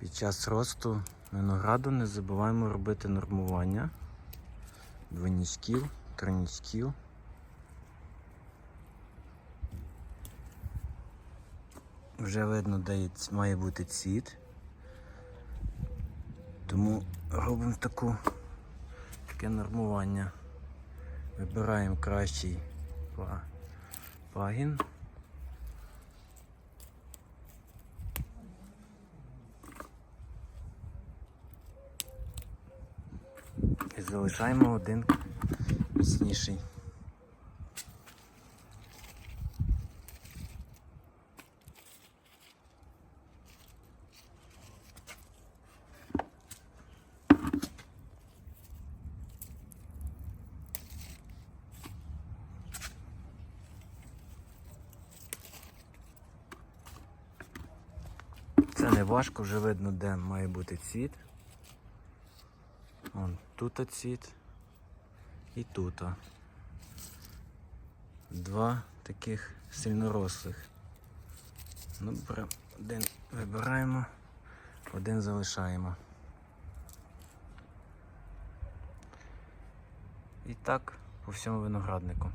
Під час росту винограду не забуваємо робити нормування двойнічків, тройнічків. Вже видно, де має бути цвіт. Тому робимо таку, таке нормування. Вибираємо кращий па- пагін. І залишаємо один міцніший. Це не важко, вже видно, де має бути цвіт. Вон тут цвіт і тут. Два таких сильнорослих. Ну, один вибираємо, один залишаємо. І так по всьому винограднику.